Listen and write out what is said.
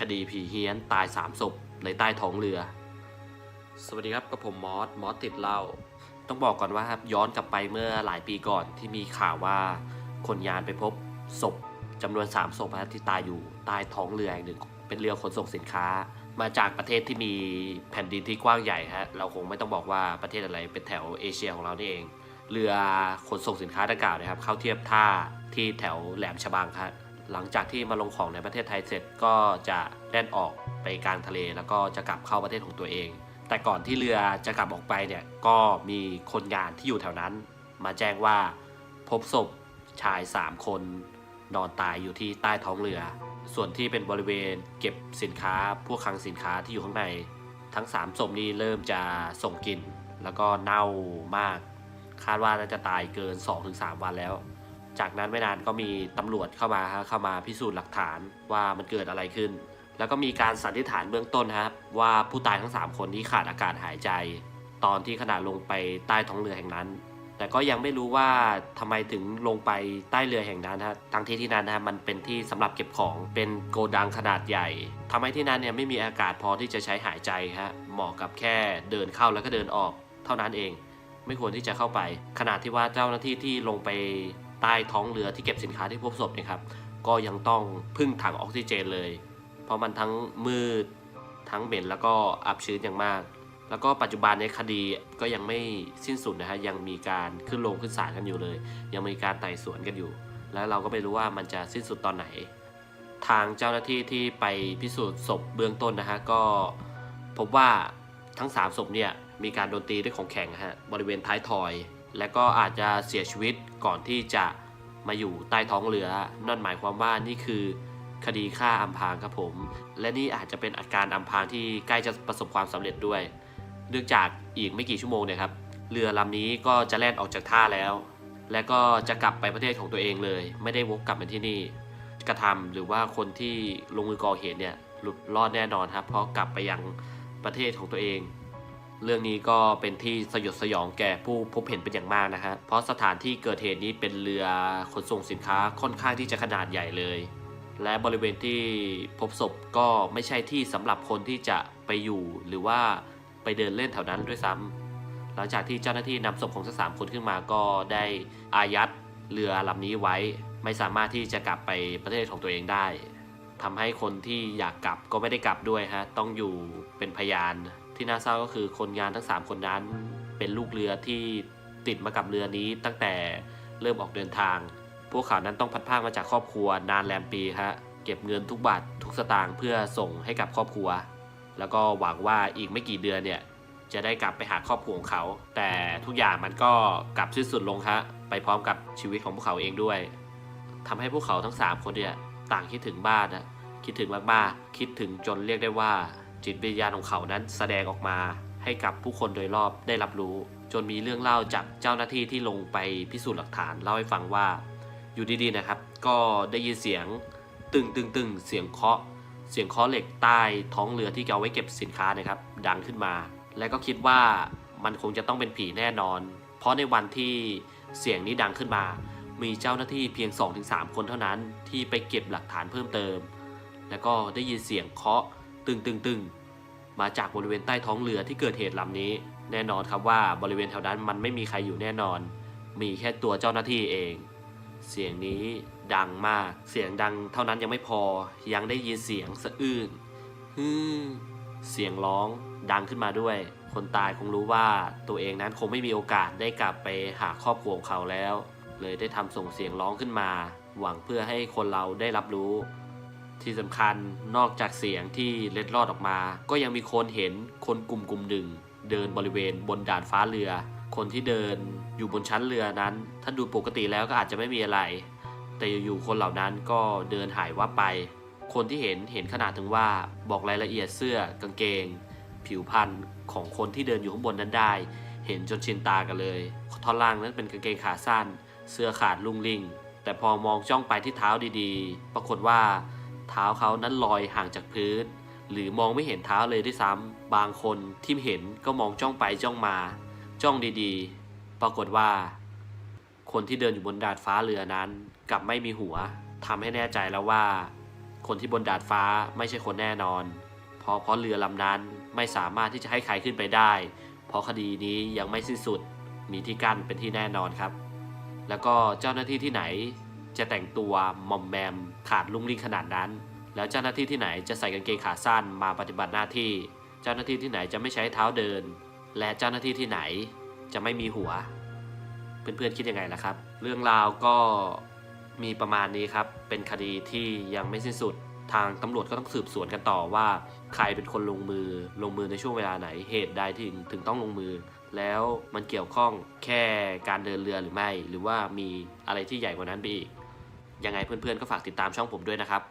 คดีผีเฮี้ยนตายสามศพในใต้ท้องเรือ สวัสดีครับกับผมมอสมอสติดเหล้าต้องบอกก่อนว่าครับย้อนกลับไปเมื่อหลายปีก่อนที่มีข่าวว่าคนยานไปพบศพจำนวน3ศพครับที่ตายอยู่ใต้ท้องเรือแห่งหนึ่ง เป็นเรือขนส่งสินค้า มาจากประเทศที่มีแผ่นดินที่กว้างใหญ่ฮะเราคงไม่ต้องบอกว่าประเทศอะไรเป็นแถวเอเชียของเรานี่เอง เรือขนส่งสินค้าดังกล่าวนะครับ เข้าเทียบท่าที่แถวแหลมฉบังครับ หลังจากที่มาลงของในประเทศไทยเสร็จก็จะแล่นออกไปกลางทะเล แล้วก็จะกลับเข้าประเทศของตัวเอง แต่ก่อนที่เรือจะกลับออกไปเนี่ยก็มีคนงานที่อยู่แถวนั้น มาแจ้งว่าพบศพชาย 3 คน นอนตายอยู่ที่ใต้ท้องเรือ ส่วนที่เป็นบริเวณเก็บสินค้าพวกคลังสินค้าที่อยู่ข้างใน ทั้ง3ศพนี้เริ่มจะส่งกลิ่นแล้วก็เน่ามาก คาดว่าน่าจะตายเกิน 2-3 วันแล้ว จากนั้นไม่นานก็มีตำรวจเข้ามาฮะเข้ามาพิสูจน์หลักฐานว่ามันเกิดอะไรขึ้น แล้วก็มีการสันนิษฐานเบื้องต้นครับว่าผู้ตายทั้ง 3 คนนี้ขาดอากาศหายใจ ตอนที่ขณะลงไปใต้ท้องเรือแห่งนั้น แต่ก็ยังไม่รู้ว่าทำไมถึงลงไปใต้เรือแห่งนั้นฮะทั้งที่ที่นั้นนะมันเป็นที่สำหรับเก็บของเป็นโกดังขนาดใหญ่ทำให้ที่นั้นเนี่ยไม่มีอากาศพอที่จะใช้หายใจฮะเหมาะกับแค่เดินเข้าแล้วก็เดินออก เท่านั้นเอง ไม่ควรที่จะเข้าไป ขนาดที่ว่าเจ้าหน้าที่ที่ลงไป ใต้ท้องเรือที่เก็บสินค้าที่พบศพนี่ครับ ก็ยังต้องพึ่งถังออกซิเจนเลย เพราะมันทั้งมืด ทั้งเหม็นแล้วก็อับชื้นอย่างมาก แล้วก็ปัจจุบันในคดีก็ยังไม่สิ้นสุดนะฮะยังมีการขึ้นลงขึ้นศาลกันอยู่เลย ยังมีการไต่สวนกันอยู่ แล้วเราก็ไม่รู้ว่ามันจะสิ้นสุดตอนไหน ทางเจ้าหน้าที่ที่ไปพิสูจน์ศพเบื้องต้นนะฮะก็พบว่าทั้ง3ศพเนี่ยมีการโดนตีด้วยของแข็งฮะบริเวณท้ายทอย และก็อาจจะเสียชีวิตก่อนที่จะมาอยู่ใต้ท้องเรือ นั่นหมายความว่านี่คือคดีฆ่าอำพรางครับผม และนี่อาจจะเป็นอาการอำพรางที่ใกล้จะประสบความสำเร็จด้วย เนื่องจากอีกไม่กี่ชั่วโมงเนี่ยครับ เรือลำนี้ก็จะแล่นออกจากท่าแล้ว และก็จะกลับไปประเทศของตัวเองเลย ไม่ได้วกกลับมาที่นี่กระทำหรือว่าคนที่ลงมือก่อเหตุเนี่ยหลุดรอดแน่นอนครับ เพราะกลับไปยังประเทศของตัวเอง เรื่องนี้ก็เป็นที่สยดสยองแก่ผู้พบเห็นเป็นอย่างมากนะฮะ เพราะสถานที่เกิดเหตุนี้เป็นเรือขนส่งสินค้าค่อนข้างที่จะขนาดใหญ่เลย และบริเวณที่พบศพก็ไม่ใช่ที่สำหรับคนที่จะไปอยู่หรือว่าไปเดินเล่นแถวนั้นด้วยซ้ำหลังจากที่เจ้าหน้าที่นำศพของทั้งสามคนขึ้นมาก็ได้อายัดเรือลำนี้ไว้ ไม่สามารถที่จะกลับไปประเทศของตัวเองได้ทำให้คนที่อยากกลับก็ไม่ได้กลับด้วยฮะต้องอยู่เป็นพยาน ที่น่าเศร้าก็คือคนงานทั้ง 3 คนนั้นเป็นลูกเรือที่ติดมากับเรือนี้ตั้งแต่เริ่มออกเดินทาง พวกเขานั้นต้องพัดพากมาจากครอบครัวนานแรมปีฮะเก็บเงินทุกบาททุกสตางค์เพื่อส่งให้กับครอบครัว แล้วก็หวังว่าอีกไม่กี่เดือนเนี่ยจะได้กลับไปหาครอบครัวของเขา แต่ทุกอย่างมันก็กลับสิ้นสุดลงฮะไปพร้อมกับชีวิตของพวกเขาเองด้วยทำให้พวกเขาทั้ง 3 คนเนี่ยต่างคิดถึงบ้านนะคิดถึงมากๆคิดถึงจนเรียกได้ว่า จิตวิญญาณของเขานั้นแสดงออกมาให้กับผู้คนโดยรอบได้รับรู้ จนมีเรื่องเล่าจากเจ้าหน้าที่ที่ลงไปพิสูจน์หลักฐานเล่าให้ฟังว่าอยู่ดีๆนะครับ ก็ได้ยินเสียงตึงตึงตึงเสียงเคาะ เสียงเคาะเหล็กใต้ท้องเรือที่เอาไว้เก็บสินค้านะครับ ดังขึ้นมา และก็คิดว่ามันคงจะต้องเป็นผีแน่นอน เพราะในวันที่เสียงนี้ดังขึ้นมา มีเจ้าหน้าที่เพียง 2-3 คนเท่านั้นที่ไปเก็บหลักฐานเพิ่มเติม แล้วก็ได้ยินเสียงเคาะ ตึงตึงตึงมาจากบริเวณใต้ท้องเรือที่เกิดเหตุลำนี้ แน่นอนครับว่าบริเวณแถวนั้นมันไม่มีใครอยู่แน่นอน มีแค่ตัวเจ้าหน้าที่เอง เสียงนี้ดังมาก เสียงดังเท่านั้นยังไม่พอ ยังได้ยินเสียงสะอื้นฮือเสียงร้องดังขึ้นมาด้วย คนตายคงรู้ว่าตัวเองนั้นคงไม่มีโอกาสได้กลับไปหาครอบครัวของเขาแล้ว เลยได้ทำส่งเสียงร้องขึ้นมา หวังเพื่อให้คนเราได้รับรู้ ที่สำคัญนอกจากเสียงที่เล็ดลอดออกมา ก็ยังมีคนเห็นคนกลุ่มกลุ่มหนึ่ง เดินบริเวณบนด่านฟ้าเรือ คนที่เดินอยู่บนชั้นเรือนั้น ถ้าดูปกติแล้วก็อาจจะไม่มีอะไร แต่อยู่ๆคนเหล่านั้นก็เดินหายวับไป คนที่เห็นเห็นขนาดถึงว่าบอกรายละเอียดเสื้อกางเกง ผิวพรรณของคนที่เดินอยู่ข้างบนนั้นได้ เห็นจนชินตากันเลยท่อนล่างนั้นเป็นกางเกงขาสั้น เสื้อขาดลุ่งลิ่งแต่พอมองจ้องไปที่เท้าดีๆ ปรากฏว่า เท้าเขานั้นลอยห่างจากพื้น หรือมองไม่เห็นเท้าเลยด้วยซ้ำบางคนที่เห็นก็มองจ้องไปจ้องมา จ้องดีๆ ปรากฏว่า คนที่เดินอยู่บนดาดฟ้าเรือนั้น กลับไม่มีหัวทำให้แน่ใจแล้วว่า คนที่บนดาดฟ้าไม่ใช่คนแน่นอน เพราะเพราะเรือลำนั้นไม่สามารถที่จะให้ใครขึ้นไปได้ เพราะคดีนี้ยังไม่สิ้นสุดมีที่กั้นเป็นที่แน่นอนครับ แล้วก็เจ้าหน้าที่ที่ไหน จะแต่งตัวมอมแมมขาดลุ่งลิ่งขนาดนั้น แล้วเจ้าหน้าที่ที่ไหนจะใส่กางเกงขาสั้นมาปฏิบัติหน้าที่ เจ้าหน้าที่ที่ไหนจะไม่ใช้เท้าเดิน และเจ้าหน้าที่ที่ไหนจะไม่มีหัว เพื่อนๆคิดยังไงล่ะครับ เรื่องราวก็มีประมาณนี้ครับ เป็นคดีที่ยังไม่สิ้นสุด ทางตำรวจก็ต้องสืบสวนกันต่อว่า ใครเป็นคนลงมือ ลงมือในช่วงเวลาไหน เหตุใดถึงถึงต้องลงมือ แล้วมันเกี่ยวข้องแค่การเดินเรือหรือไม่ หรือว่ามีอะไรที่ใหญ่กว่านั้นไปอีก ยังไงเพื่อนๆก็ฝากติดตามช่องผมด้วยนะครับ